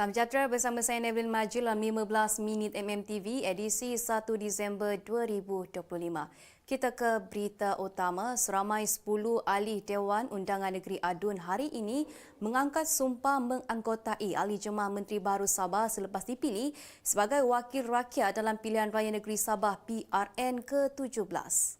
Salam sejahtera bersama saya Nevin Majid dalam 15 minit MMTV edisi 1 Disember 2025. Kita ke berita utama, seramai 10 ahli Dewan Undangan Negeri Adun hari ini mengangkat sumpah menganggotai ahli jemaah Menteri Baru Sabah selepas dipilih sebagai wakil rakyat dalam pilihan raya negeri Sabah PRN ke-17.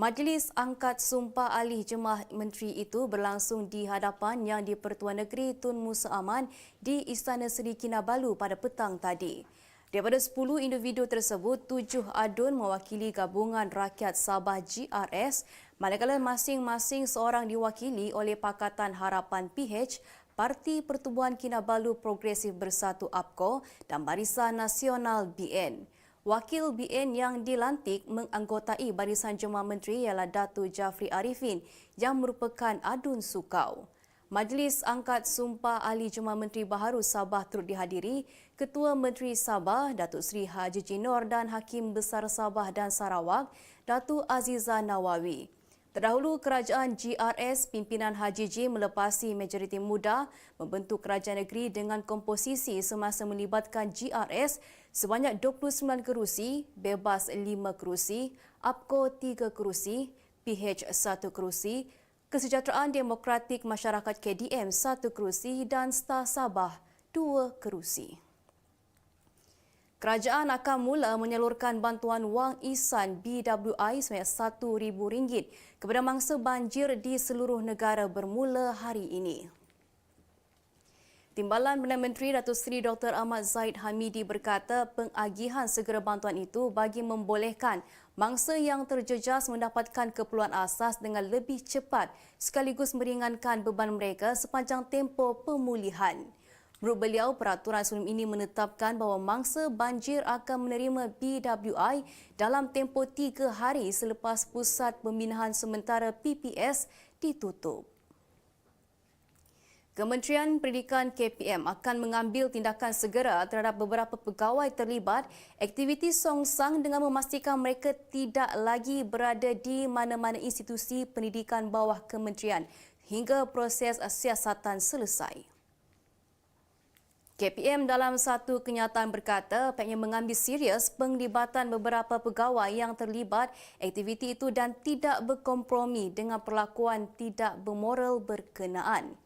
Majlis angkat sumpah ahli jemaah menteri itu berlangsung di hadapan Yang di-Pertuan Negeri Tun Musa Aman di Istana Seri Kinabalu pada petang tadi. Daripada 10 individu tersebut, tujuh adun mewakili Gabungan Rakyat Sabah GRS, manakala masing-masing seorang diwakili oleh Pakatan Harapan PH, Parti Pertubuhan Kinabalu Progresif Bersatu APKO dan Barisan Nasional BN. Wakil BN yang dilantik menganggotai Barisan Jemaah Menteri ialah Datu Jafri Arifin yang merupakan adun sukau. Majlis angkat sumpah ahli Jemaah Menteri Baharu Sabah turut dihadiri Ketua Menteri Sabah Datuk Seri Haji Jinor dan Hakim Besar Sabah dan Sarawak Datu Aziza Nawawi. Terdahulu kerajaan GRS pimpinan Haji J melepasi majoriti muda membentuk kerajaan negeri dengan komposisi semasa melibatkan GRS sebanyak 29 kerusi, bebas 5 kerusi, APCO 3 kerusi, PH 1 kerusi, Kesejahteraan Demokratik Masyarakat KDM 1 kerusi dan Star Sabah 2 kerusi. Kerajaan akan mula menyalurkan bantuan wang ihsan BWI sebanyak RM1,000 kepada mangsa banjir di seluruh negara bermula hari ini. Timbalan Perdana Menteri Datuk Seri Dr. Ahmad Zaid Hamidi berkata pengagihan segera bantuan itu bagi membolehkan mangsa yang terjejas mendapatkan keperluan asas dengan lebih cepat sekaligus meringankan beban mereka sepanjang tempoh pemulihan. Menurut beliau, peraturan sebelum ini menetapkan bahawa mangsa banjir akan menerima BWI dalam tempoh tiga hari selepas Pusat Pembinaan Sementara PPS ditutup. Kementerian Pendidikan KPM akan mengambil tindakan segera terhadap beberapa pegawai terlibat aktiviti songsang dengan memastikan mereka tidak lagi berada di mana-mana institusi pendidikan bawah kementerian hingga proses siasatan selesai. KPM dalam satu kenyataan berkata pihaknya mengambil serius penglibatan beberapa pegawai yang terlibat aktiviti itu dan tidak berkompromi dengan perlakuan tidak bermoral berkenaan.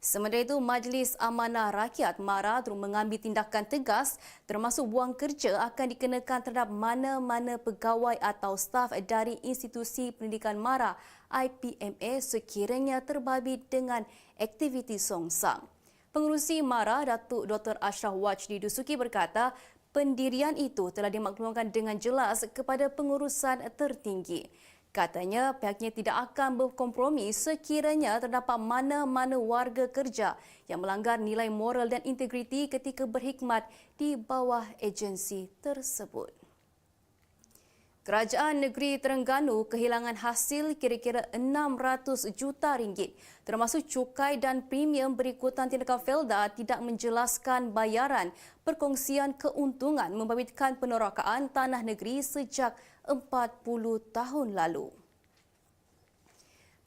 Sementara itu, Majlis Amanah Rakyat MARA terus mengambil tindakan tegas termasuk buang kerja akan dikenakan terhadap mana-mana pegawai atau staf dari institusi pendidikan MARA IPMA sekiranya terbabit dengan aktiviti songsang. Pengurusi MARA, Datuk Dr. Ashraf Wajdi Dusuki berkata, pendirian itu telah dimaklumkan dengan jelas kepada pengurusan tertinggi. Katanya pihaknya tidak akan berkompromi sekiranya terdapat mana-mana warga kerja yang melanggar nilai moral dan integriti ketika berkhidmat di bawah agensi tersebut. Kerajaan Negeri Terengganu kehilangan hasil kira-kira 600 juta ringgit termasuk cukai dan premium berikutan tindakan Felda tidak menjelaskan bayaran perkongsian keuntungan membabitkan penerakaan tanah negeri sejak 40 tahun lalu.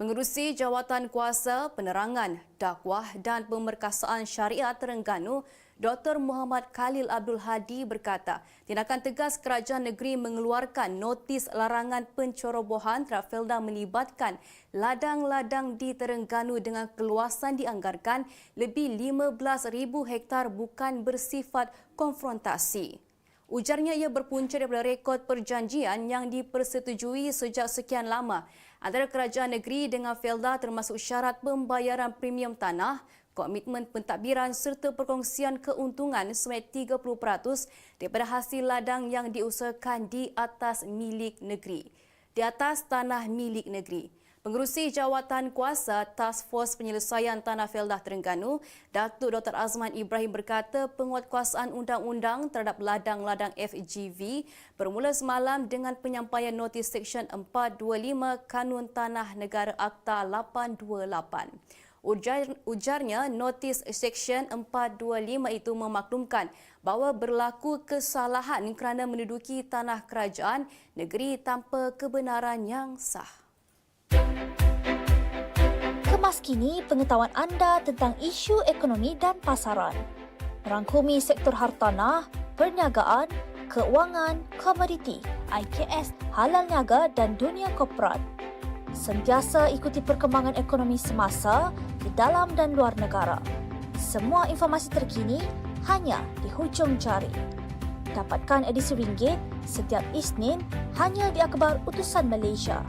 Mengurusi Jawatan Kuasa Penerangan, Dakwah dan Pemerkasaan Syariah Terengganu, Dr. Muhammad Khalil Abdul Hadi berkata, tindakan tegas kerajaan negeri mengeluarkan notis larangan pencorobohan terhadap Felda melibatkan ladang-ladang di Terengganu dengan keluasan dianggarkan lebih 15,000 hektar bukan bersifat konfrontasi. Ujarnya ia berpunca daripada rekod perjanjian yang dipersetujui sejak sekian lama antara kerajaan negeri dengan Felda termasuk syarat pembayaran premium tanah, komitmen pentadbiran serta perkongsian keuntungan sebanyak 30% daripada hasil ladang yang diusahakan di atas milik negeri. Di atas tanah milik negeri. Pengerusi Jawatan Kuasa Task Force Penyelesaian Tanah Feldah Terengganu, Datuk Dr. Azman Ibrahim berkata penguatkuasaan undang-undang terhadap ladang-ladang FGV bermula semalam dengan penyampaian notis Seksyen 425 Kanun Tanah Negara Akta 828. Ujar, ujarnya notis Seksyen 425 itu memaklumkan bahawa berlaku kesalahan kerana menduduki tanah kerajaan negeri tanpa kebenaran yang sah. memaskini pengetahuan anda tentang isu ekonomi dan pasaran. Merangkumi sektor hartanah, perniagaan, keuangan, komoditi, IKS, halal niaga dan dunia korporat. Sentiasa ikuti perkembangan ekonomi semasa di dalam dan luar negara. Semua informasi terkini hanya di hujung jari. Dapatkan edisi ringgit setiap Isnin hanya di Akhbar Utusan Malaysia.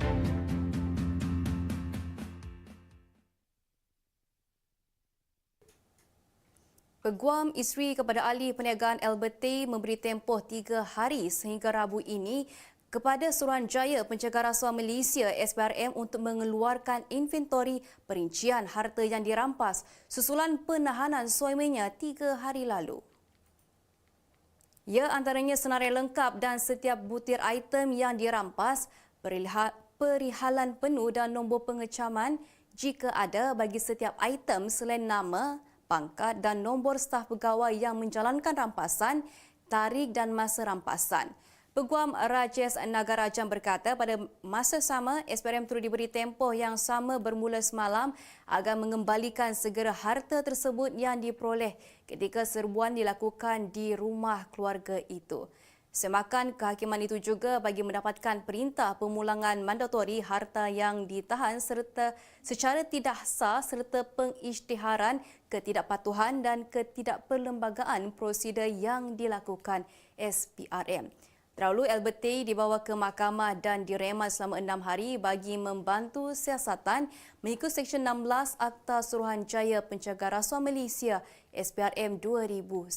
Peguam isteri kepada ahli perniagaan Alberti memberi tempoh tiga hari sehingga Rabu ini kepada Suruhanjaya Pencegahan Rasuah Malaysia SPRM untuk mengeluarkan inventori perincian harta yang dirampas susulan penahanan suaminya tiga hari lalu. Ya antaranya senarai lengkap dan setiap butir item yang dirampas, perihalan penuh dan nombor pengecaman jika ada bagi setiap item selain nama, pangkat dan nombor staf pegawai yang menjalankan rampasan, tarikh dan masa rampasan. Peguam Rajes Nagarajam berkata pada masa sama SPRM turut diberi tempoh yang sama bermula semalam agar mengembalikan segera harta tersebut yang diperoleh ketika serbuan dilakukan di rumah keluarga itu. Semakan kehakiman itu juga bagi mendapatkan perintah pemulangan mandatori harta yang ditahan serta secara tidak sah serta pengisytiharan ketidakpatuhan dan ketidakperlembagaan prosedur yang dilakukan SPRM. Terdahulu LBT dibawa ke mahkamah dan direman selama enam hari bagi membantu siasatan mengikut Seksyen 16 Akta Suruhanjaya Pencegahan Rasuah Malaysia SPRM 2009.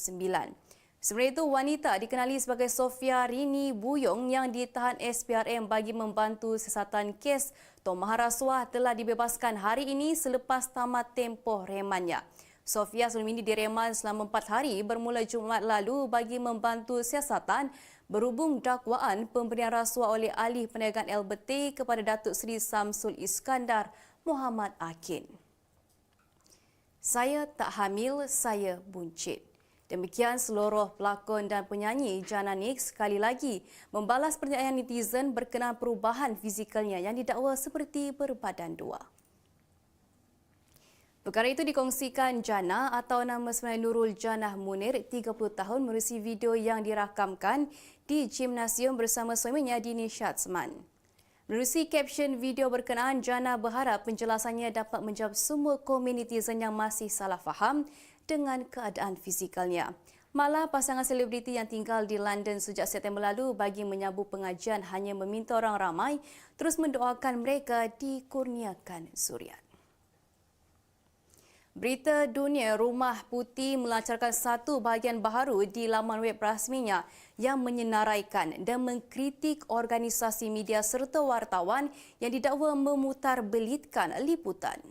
Sebenarnya itu, wanita dikenali sebagai Sofia Rini Buyong yang ditahan SPRM bagi membantu siasatan kes Tomah Rasuah telah dibebaskan hari ini selepas tamat tempoh remannya. Sofia sebelum ini direman selama empat hari bermula Jumaat lalu bagi membantu siasatan berhubung dakwaan pemberian rasuah oleh ahli perniagaan LBT kepada Datuk Seri Samsul Iskandar Muhammad Akin. Saya tak hamil, saya buncit. Demikian seluruh pelakon dan penyanyi Jana Nik sekali lagi membalas pernyataan netizen berkenaan perubahan fizikalnya yang didakwa seperti berbadan dua. Perkara itu dikongsikan Jana atau nama sebenarnya Nurul Janah Munir, 30 tahun menerusi video yang dirakamkan di gimnasium bersama suaminya di Nishatsman. Menerusi caption video berkenaan, Jana berharap penjelasannya dapat menjawab semua komen netizen yang masih salah faham dengan keadaan fizikalnya. Malah pasangan selebriti yang tinggal di London sejak September lalu bagi menyambut pengajian hanya meminta orang ramai terus mendoakan mereka dikurniakan suriat. Berita dunia Rumah Putih melancarkan satu bahagian baharu di laman web rasminya yang menyenaraikan dan mengkritik organisasi media serta wartawan yang didakwa memutarbelitkan liputan.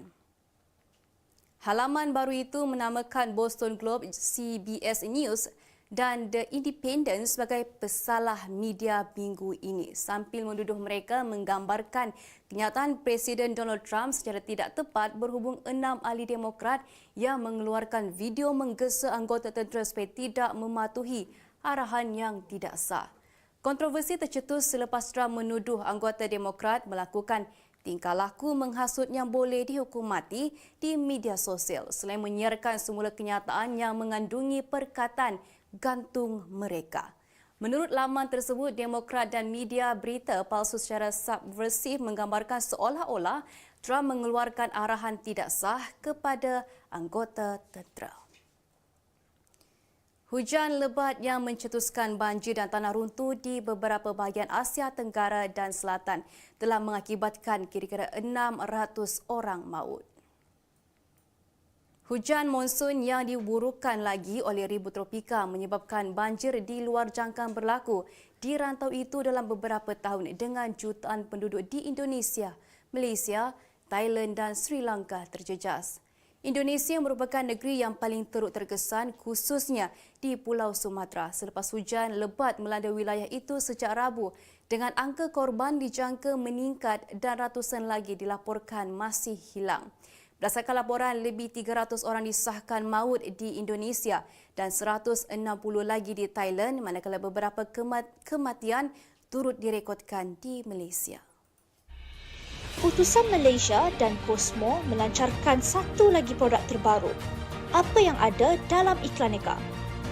Halaman baru itu menamakan Boston Globe, CBS News dan The Independent sebagai pesalah media minggu ini sambil menuduh mereka menggambarkan kenyataan Presiden Donald Trump secara tidak tepat berhubung enam ahli demokrat yang mengeluarkan video menggesa anggota tentera supaya tidak mematuhi arahan yang tidak sah. Kontroversi tercetus selepas Trump menuduh anggota demokrat melakukan tingkah laku menghasut yang boleh dihukum mati di media sosial selain menyiarkan semula kenyataan yang mengandungi perkataan gantung mereka. Menurut laman tersebut, Demokrat dan media berita palsu secara subversif menggambarkan seolah-olah Trump mengeluarkan arahan tidak sah kepada anggota tentera. Hujan lebat yang mencetuskan banjir dan tanah runtuh di beberapa bahagian Asia Tenggara dan Selatan telah mengakibatkan kira-kira 600 orang maut. Hujan monsun yang diburukan lagi oleh ribu tropika menyebabkan banjir di luar jangkaan berlaku di rantau itu dalam beberapa tahun dengan jutaan penduduk di Indonesia, Malaysia, Thailand dan Sri Lanka terjejas. Indonesia merupakan negeri yang paling teruk terkesan khususnya di Pulau Sumatera selepas hujan lebat melanda wilayah itu sejak Rabu dengan angka korban dijangka meningkat dan ratusan lagi dilaporkan masih hilang. Berdasarkan laporan, lebih 300 orang disahkan maut di Indonesia dan 160 lagi di Thailand manakala beberapa kematian turut direkodkan di Malaysia. utusan Malaysia dan Cosmo melancarkan satu lagi produk terbaru. Apa yang ada dalam Iklaneka?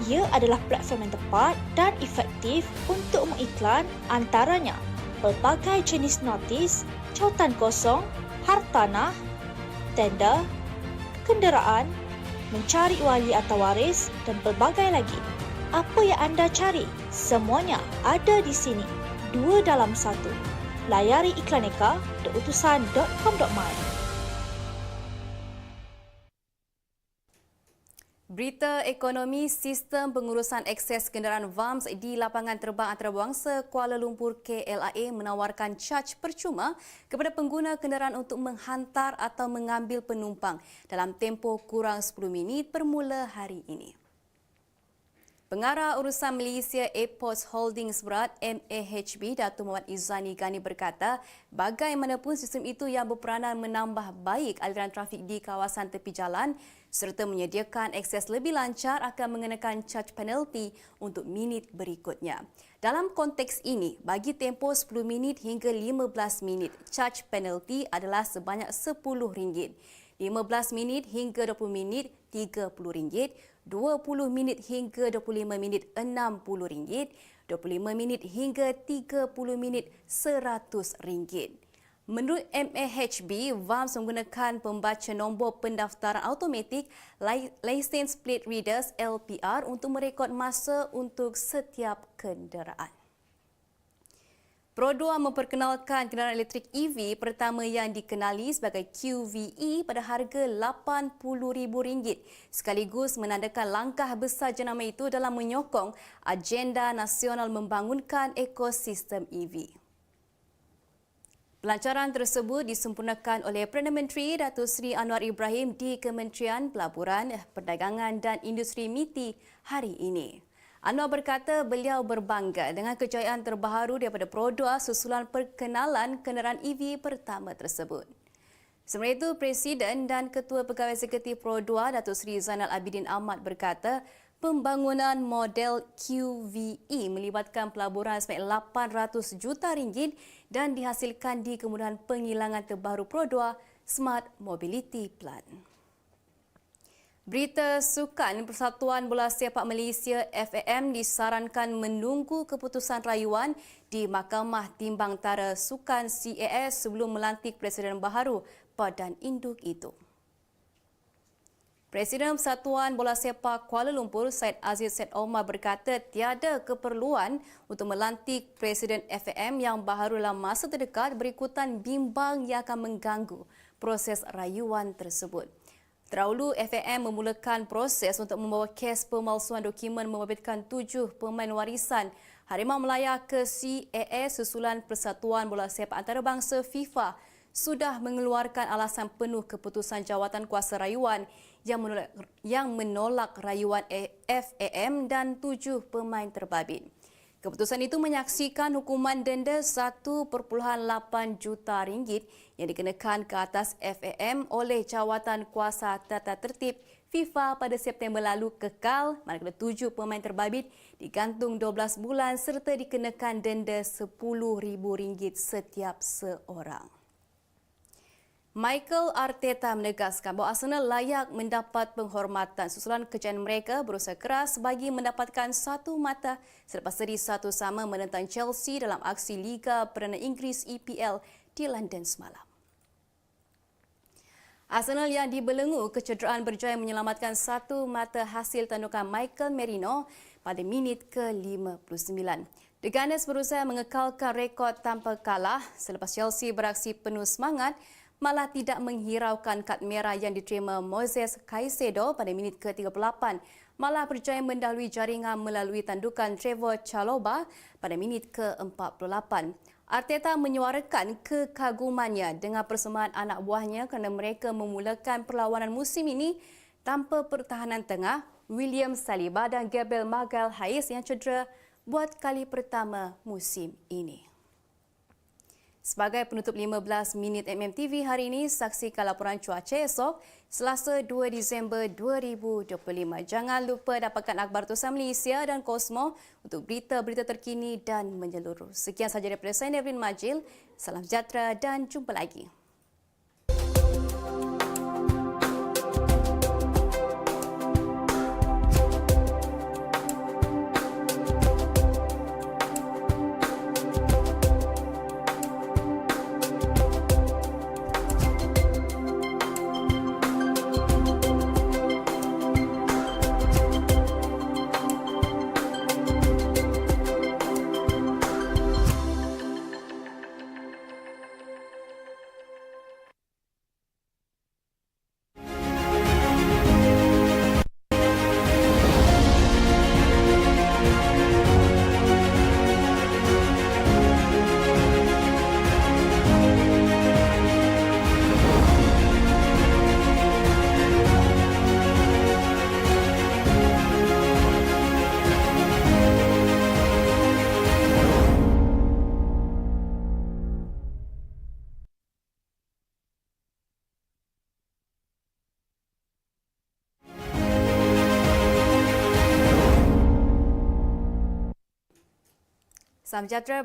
Ia adalah platform yang tepat dan efektif untuk mengiklan antaranya pelbagai jenis notis, cautan kosong, hartanah, tender, kenderaan, mencari wali atau waris dan pelbagai lagi. Apa yang anda cari? Semuanya ada di sini. Dua dalam satu. Layari iklaneka theutusan.com.my Berita ekonomi sistem pengurusan akses kenderaan VAMS di lapangan terbang antarabangsa Kuala Lumpur KLIA menawarkan caj percuma kepada pengguna kenderaan untuk menghantar atau mengambil penumpang dalam tempoh kurang 10 minit bermula hari ini. Pengarah Urusan Malaysia Airports Holdings Berat MAHB Datuk Muhammad Izani Gani berkata bagaimanapun sistem itu yang berperanan menambah baik aliran trafik di kawasan tepi jalan serta menyediakan akses lebih lancar akan mengenakan charge penalty untuk minit berikutnya. Dalam konteks ini, bagi tempoh 10 minit hingga 15 minit, charge penalty adalah sebanyak RM10. 15 minit hingga 20 minit RM30, 20 minit hingga 25 minit RM60, 25 minit hingga 30 minit RM100. Menurut MAHB, VAMS menggunakan pembaca nombor pendaftaran automatik License Plate Readers LPR untuk merekod masa untuk setiap kenderaan. Pro2 memperkenalkan kenderaan elektrik EV pertama yang dikenali sebagai QVE pada harga RM80,000 sekaligus menandakan langkah besar jenama itu dalam menyokong agenda nasional membangunkan ekosistem EV. Pelancaran tersebut disempurnakan oleh Perdana Menteri Datuk Seri Anwar Ibrahim di Kementerian Pelaburan, Perdagangan dan Industri MITI hari ini. Anwar berkata beliau berbangga dengan kejayaan terbaru daripada Pro2 susulan perkenalan kenderaan EV pertama tersebut. Sementara itu, Presiden dan Ketua Pegawai Eksekutif Pro2 Datuk Seri Zainal Abidin Ahmad berkata pembangunan model QVE melibatkan pelaburan sebanyak 800 juta ringgit dan dihasilkan di kemudahan penghilangan terbaru Pro2 Smart Mobility Plan. Berita sukan Persatuan Bola Sepak Malaysia FAM disarankan menunggu keputusan rayuan di Mahkamah Timbang Tara Sukan CAS sebelum melantik Presiden baharu badan induk itu. Presiden Persatuan Bola Sepak Kuala Lumpur, Syed Aziz Syed Omar berkata tiada keperluan untuk melantik Presiden FAM yang baharu dalam masa terdekat berikutan bimbang yang akan mengganggu proses rayuan tersebut. Terdahulu, FAM memulakan proses untuk membawa kes pemalsuan dokumen membabitkan tujuh pemain warisan Harimau Melaya ke CAS susulan Persatuan Bola Sepak Antarabangsa FIFA sudah mengeluarkan alasan penuh keputusan jawatan kuasa rayuan yang menolak, yang menolak rayuan FAM dan tujuh pemain terbabit. Keputusan itu menyaksikan hukuman denda 1.8 juta ringgit yang dikenakan ke atas FAM oleh jawatan kuasa tata tertib FIFA pada September lalu kekal manakala tujuh pemain terbabit digantung 12 bulan serta dikenakan denda RM10,000 setiap seorang. Michael Arteta menegaskan bahawa Arsenal layak mendapat penghormatan susulan kejayaan mereka berusaha keras bagi mendapatkan satu mata selepas seri satu sama menentang Chelsea dalam aksi Liga Perdana Inggeris EPL di London semalam. Arsenal yang dibelenggu kecederaan berjaya menyelamatkan satu mata hasil tandukan Michael Merino pada minit ke-59. The Gunners berusaha mengekalkan rekod tanpa kalah selepas Chelsea beraksi penuh semangat malah tidak menghiraukan kad merah yang diterima Moses Caicedo pada minit ke-38 malah berjaya mendahului jaringan melalui tandukan Trevor Chaloba pada minit ke-48. Arteta menyuarakan kekagumannya dengan persembahan anak buahnya kerana mereka memulakan perlawanan musim ini tanpa pertahanan tengah William Saliba dan Gabriel Magalhaes yang cedera buat kali pertama musim ini. Sebagai penutup 15 minit MMTV hari ini, saksikan laporan cuaca esok Selasa 2 Disember 2025. Jangan lupa dapatkan akhbar Tusan Malaysia dan Kosmo untuk berita-berita terkini dan menyeluruh. Sekian sahaja daripada saya Nevin Majil. Salam sejahtera dan jumpa lagi. Salam sejahtera